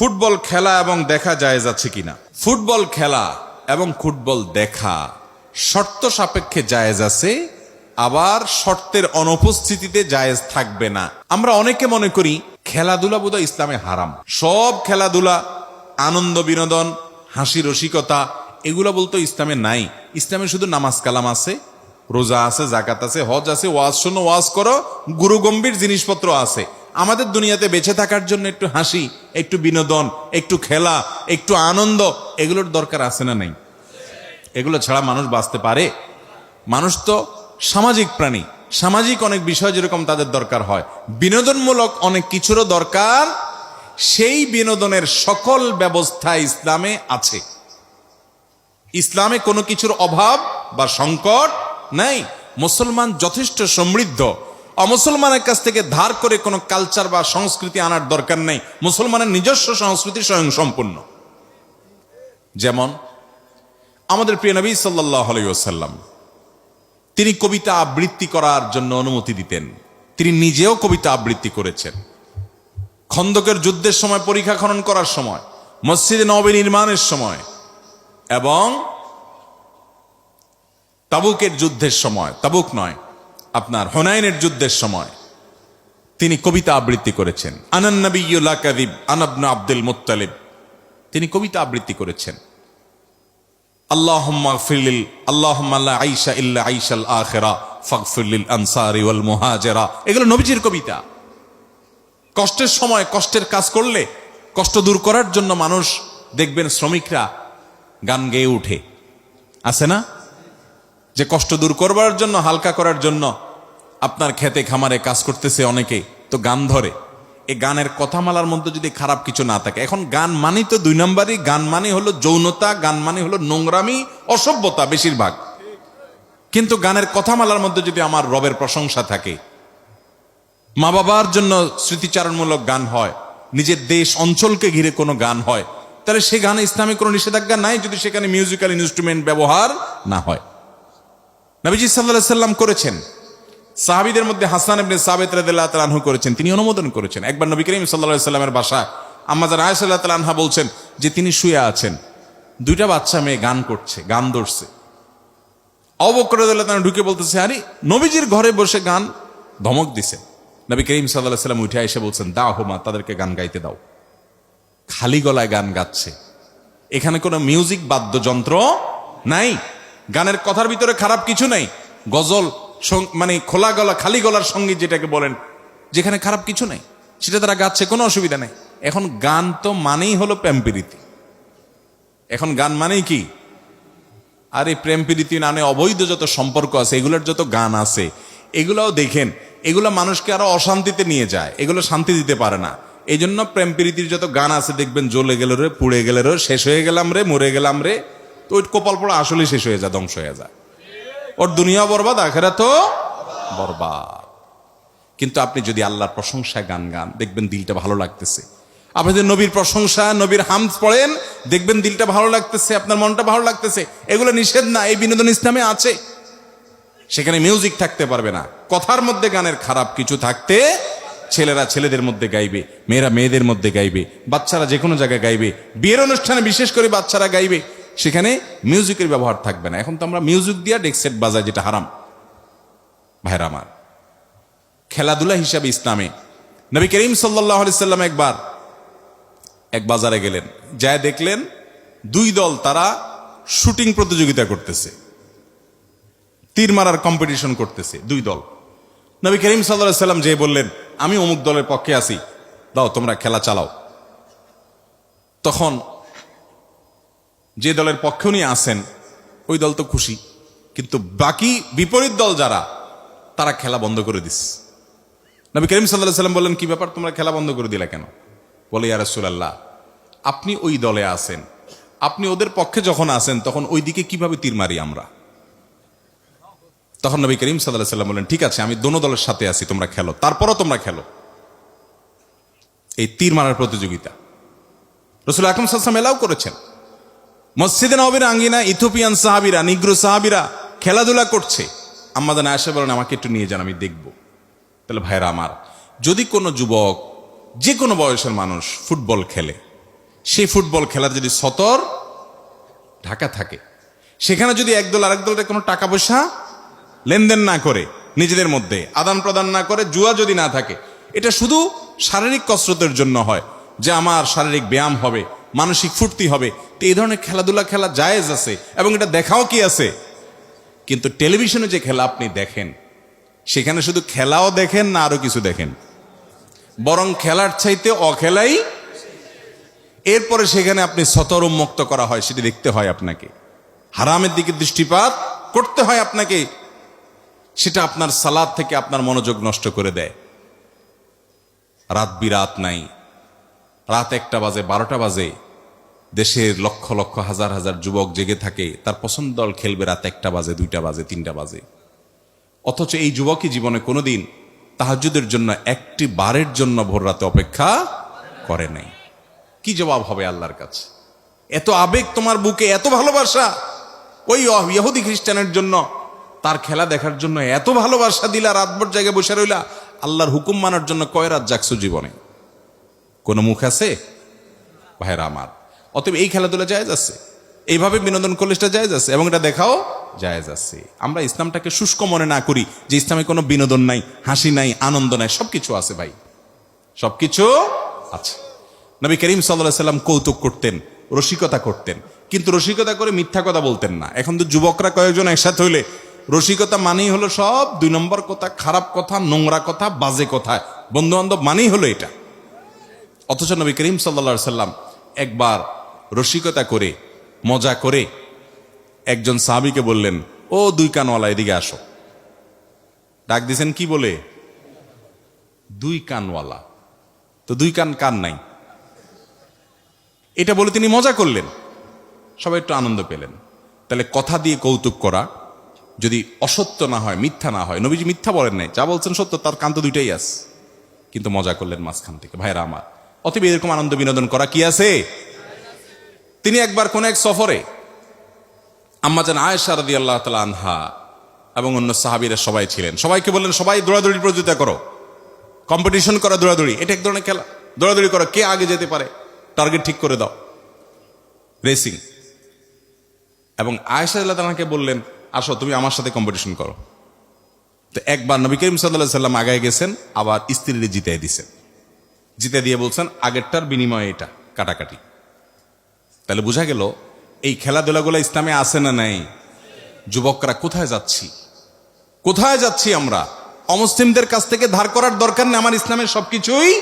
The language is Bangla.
ফুটবল খেলা এবং দেখা জায়েজ আছে কিনা? ফুটবল খেলা এবং ফুটবল দেখা শর্ত সাপেক্ষে জায়েজ আছে, আবার শর্তের অনুপস্থিতিতে জায়েজ থাকবে না। আমরা অনেকে মনে করি খেলাধুলা বোধহয় ইসলামে হারাম। সব খেলাধুলা, আনন্দ বিনোদন, হাসি রসিকতা, এগুলো বলতো ইসলামে নাই। ইসলামে শুধু নামাজ কালাম আছে, রোজা আছে জাকাত আছে, হজ আছে, ওয়াজ শোনো, ওয়াজ করো গুরু গম্ভীর জিনিসপত্র আছে। আমাদের দুনিয়াতে বেঁচে থাকার জন্য একটু হাসি, একটু বিনোদন, একটু খেলা, একটু আনন্দ, এগুলোর দরকার আছে না নাই? এগুলো ছাড়া মানুষ বাঁচতে পারে? মানুষ তো সামাজিক প্রাণী। সামাজিক অনেক বিষয় যেরকম তাদের দরকার হয়। বিনোদনমূলক অনেক কিছুরও দরকার। সেই বিনোদনের সকল ব্যবস্থা ইসলামে আছে। ইসলামে কোনো কিছুর অভাব বা সংকট নাই। মুসলমান যথেষ্ট সমৃদ্ধ। অমুসলমানের কাছ থেকে ধার করে কোনো কালচার বা সংস্কৃতি আনার দরকার নেই। মুসলমানের নিজস্ব সংস্কৃতি স্বয়ং সম্পূর্ণ। যেমন, আমাদের প্রিয় নবী সাল্লাহ আলাইসাল্লাম তিনি কবিতা আবৃত্তি করার জন্য অনুমতি দিতেন। তিনি নিজেও কবিতা আবৃত্তি করেছেন। খন্দকের যুদ্ধের সময়, পরীক্ষা খনন করার সময়, মসজিদে নবী নির্মাণের সময়, এবং তাবুকের যুদ্ধের সময়, তাবুক নয় আপনার হোনাইনের যুদ্ধের সময়। তিনি কবিতা আবৃত্তি করেছেন। আনান্নবীলা কাদিব আনাবনা আব্দুল মুত্তালিব। তিনি কবিতা আবৃত্তি করেছেন। আল্লাহ ফিলিল আল্লাহ আইসা ইল্লা আইসাল আখেরা ফকফিল্লিল আনসারি ওয়াল মুহাজেরা। এগুলো নবীজির কবিতা। কষ্টের সময় কষ্টের কাজ করলে, কষ্ট দূর করার জন্য মানুষ দেখবেন শ্রমিকরা গান গেয়ে উঠে। আছে না? যে কষ্ট দূর করবার জন্য, হালকা করার জন্য আপনার খেতে খামারে কাজ করতেছে অনেকে, তো গান ধরে। এই গানের কথামালার মধ্যে যদি খারাপ কিছু না থাকে। এখন গান মানি তো দুই নম্বরই। গান মানে হলো যৌনতা, গান মানে হলো নোংরামি, অসভ্যতা বেশিরভাগ। কিন্তু গানের কথামালার মধ্যে যদি আমার রবের প্রশংসা থাকে, মা বাবার জন্য স্মৃতিচারণমূলক গান হয়, নিজের দেশ অঞ্চলকে ঘিরে কোনো গান হয়, তাহলে সে গানে ইসলামিক কোনো নিষেধাজ্ঞা নাই যদি সেখানে মিউজিক্যাল ইনস্ট্রুমেন্ট ব্যবহার না হয়। নবীজি সাল্লাহ সাল্লাম করেছেন। সাহাবিদের মধ্যে হাসান ইবনে সাবেত রাদিল্লাহ তালাহু করেছেন, তিনি অনুমোদন করেছেন। একবার নবী করিম সাল্লাহ সাল্লামের বাসা আম্মাজান আয়সাল্লাহ তালাহা বলছেন যে তিনি শুয়ে আছেন। দুইটা বাচ্চা মেয়ে গান করছে, গান ধরছে। অবকরদুল্লাহ তারা ঢুকে বলতেছে, আরে, নবীজির ঘরে বসে গান ধমক দিছে। নবী করিম সাল্লাহ সাল্লাম উঠে এসে বলছেন, দাও হোমা তাদেরকে গান গাইতে দাও। খালি গলায় গান গাচ্ছে। এখানে কোনো মিউজিক বাদ্যযন্ত্র নাই। গানের কথার ভিতরে খারাপ কিছু নাই। গজল মানে খোলা গলা, খালি গলার সংগীত যেটাকে বলেন, যেখানে খারাপ কিছু নাই। সেটা তারা গাচ্ছে, কোনো অসুবিধা নেই। এখন গান তো মানেই হলো প্রেমপিরিতি এখন গান মানেই কি? আর এই প্রেম প্রীতি নামে অবৈধ যত সম্পর্ক আছে, এগুলোর যত গান আছে, এগুলাও দেখেন, এগুলো মানুষকে আরও অশান্তিতে নিয়ে যায়, এগুলো শান্তি দিতে পারে না। এই জন্য প্রেম প্রীতির যত গান আছে, দেখবেন জ্বলে গেল রে, পুড়ে গেল রে, শেষ হয়ে গেলাম রে, মরে গেলাম রে তো ওই কপাল পড়া আসলে শেষ হয়ে যায়, ধ্বংস হয়ে যায়। ওর দুনিয়া বরবাদ আখেরা তো বরবাদ। কিন্তু আপনি যদি আল্লাহর প্রশংসায় গান গান, দেখবেন দিলটা ভালো লাগতেছে। আপনি যদি নবীর প্রশংসা, নবীর হামদ পড়েন, দেখবেন দিলটা ভালো লাগতেছে, আপনার মনটা ভালো লাগতেছে। এগুলো নিষেধ না, এই বিনোদন ইসলামে আছে। সেখানে মিউজিক থাকতে পারবে না। কথার মধ্যে গানের খারাপ কিছু থাকতে ছেলেরা ছেলেদের মধ্যে গাইবে, মেয়েরা মেয়েদের মধ্যে গাইবে, বাচ্চারা যে কোনো জায়গায় গাইবে। বিয়ের অনুষ্ঠানে বিশেষ করে বাচ্চারা গাইবে। সেখানে মিউজিকের ব্যবহার থাকবে না। এখন তো আমরা মিউজিক দিয়া ডেকসেট বাজাই, যেটা হারাম। ভাইরা আমার, খেলাধুলা হিসাবে ইসলামে। নবী করিম সাল্লাহ সাল্লাম একবার এক বাজারে গেলেন। যায় দেখলেন দুই দল তারা শুটিং প্রতিযোগিতা করতেছে। তীর মারার কম্পিটিশন করতেছে, দুই দল। নবী করিম সাল্লাহ সাল্লাম যে বললেন, আমি অমুক দলের পক্ষে আছি। দাও, তোমরা খেলা চালাও। তখন যে দলের পক্ষে উনি আসেন ওই দল তো খুশি। কিন্তু বাকি বিপরীত দল যারা, তারা খেলা বন্ধ করে দিস। নবী করিম সাল্লাহ সাল্লাম বললেন, কি ব্যাপার? তোমরা খেলা বন্ধ করে দিলা কেন? বলে, ইয়া রাসূলুল্লাহ, আপনি ওই দলে আসেন আপনি ওদের পক্ষে যখন আসেন তখন ওই দিকে কীভাবে তীর মারি আমরা? তখন নবী করিম সাল্লাহ সাল্লাম বললেন, ঠিক আছে, আমি দোনো দলের সাথে আছি, তোমরা খেলো। তারপরও তোমরা খেলো। এই তীর মারার প্রতিযোগিতা। রসুল আকরম সাল্লাম এলাও করেছেন। মসজিদে নবীর আঙ্গিনা ইথোপিয়ান সাহাবিরা, নিগ্রো সাহাবিরা খেলাধুলা করছে। আমাদের আয়সা বলেন, আমাকে একটু নিয়ে যান, আমি দেখব। তাহলে ভাইরা আমার, যদি কোনো যুবক, যে কোনো বয়সের মানুষ ফুটবল খেলে, সেই ফুটবল খেলার যদি সতর ঢাকা থাকে, সেখানে যদি একদল আরেক দলের কোনো টাকা পয়সা লেনদেন না করে নিজেদের মধ্যে, আদান প্রদান না করে, জুয়া যদি না থাকে, এটা শুধু শারীরিক কসরতের জন্য হয় যে আমার শারীরিক ব্যায়াম হবে, মানসিক ফুর্তি হবে তো এই ধরনের খেলাধুলা খেলা জায়েজ আছে এবং এটা দেখাও কি আছে? কিন্তু টেলিভিশনে যে খেলা আপনি দেখেন, সেখানে শুধু খেলাও দেখেন না আরও কিছু দেখেন। বরং খেলার চাইতে অখেলাই, এরপরে সেখানে আপনি সতর মুক্ত করা হয়, সেটি দেখতে হয় আপনাকে। হারামের দিকে দৃষ্টিপাত করতে হয় আপনাকে, সেটা আপনার সালাদ থেকে আপনার মনোযোগ নষ্ট করে দেয়। রাত বিরাত নাই। রাত একটা বাজে, বারোটা বাজে দেশের লক্ষ লক্ষ, হাজার হাজার যুবক জেগে থাকে, তার পছন্দ দল খেলবে রাত একটা বাজে, দুইটা বাজে, তিনটা বাজে। অথচ এই যুবকই জীবনে কোনোদিন তাহাজুদের জন্য একটি বারের জন্য ভোর রাতে অপেক্ষা করে নাই। কি জবাব হবে আল্লাহর কাছে? এত আবেগ তোমার বুকে, এত ভালোবাসা। ওই ইহুদি খ্রিস্টানের জন্য তার খেলা দেখার জন্য এত ভালোবাসা দিলা, রাতভর জায়গায় বসে রইলা। আল্লাহর হুকুম মানার জন্য কয় রাত জাগছো জীবনে? কোনো মুখ আছে? ভাইরা আমার অতএব এই খেলাধুলা জায়েজ আছে। এইভাবে বিনোদন করলে সেটা জায়েজ আছে এবং এটা দেখাও জায়েজ আছে। আমরা ইসলামটাকে শুষ্ক মনে না করি যে ইসলামে কোনো বিনোদন নাই, হাসি নাই, আনন্দ নাই, সবকিছু আছে ভাই। সবকিছু আছে। নবী করিম সাল্লাহ সাল্লাম কৌতুক করতেন, রসিকতা করতেন। কিন্তু রসিকতা করে মিথ্যা কথা বলতেন না। এখন তো যুবকরা কয়েকজন একসাথে হইলে রসিকতা মানেই হলো সব দুই নম্বর কথা, খারাপ কথা, নোংরা কথা, বাজে কথা। বন্ধু বান্ধব মানেই হলো এটা। অথচ নবী করিম সাল্লা সাল্লাম একবার রসিকতা করে, মজা করে। একজন সাহাবিকে বললেন, ও দুই কানওয়ালা, এদিকে আসো। ডাক দিছেন, কি বলে? দুই কানওয়ালা। তো দুই কান কান নাই। এটা বলে তিনি মজা করলেন। সবাই একটু আনন্দ পেলেন। তাহলে কথা দিয়ে কৌতুক করা, যদি অসত্য না হয়, মিথ্যা না হয়, নবীজি মিথ্যা বলেন নাই, যা বলছেন সত্য, তার কান্ত দুইটাই আস কিন্তু মজা করলেন মাঝখান থেকে, ভাইরা আমার, অতএব এরকম আনন্দ বিনোদন করা কি আছে? তিনি একবার কোন এক সফরে আম্মাজান আয়েশা রাদি আল্লাহ তালা আনহা এবং অন্য সাহাবিরা সবাই ছিলেন। সবাইকে বললেন, সবাই দৌড়াদৌড়ি প্রতিযোগিতা করো। কম্পিটিশন করা দৌড়াদৌড়ি। এটা এক ধরনের খেলা। দৌড়াদৌড়ি করো। কে আগে যেতে পারে? টার্গেট ঠিক করে দাও। রেসিং এবং আয়েশা আল্লাহ তালাকে বললেন, আসো, তুমি আমার সাথে কম্পিটিশন করো। তো একবার নবী করিম সাল্লাহ সাল্লাম আগায় গেছেন, আবার স্ত্রীর জিতে দিছেন। জিতে দিয়ে বলছেন, আগেরটার বিনিময়ে এটা কাটাকাটি। তাহলে বোঝা গেল, এই খেলাধুলাগুলো ইসলামে আসে না নাই? যুবকরা কোথায় যাচ্ছি? কোথায় যাচ্ছি আমরা? অমুসলিমদের কাছ থেকে ধার করার দরকার নেই আমার ইসলামের সবকিছুই?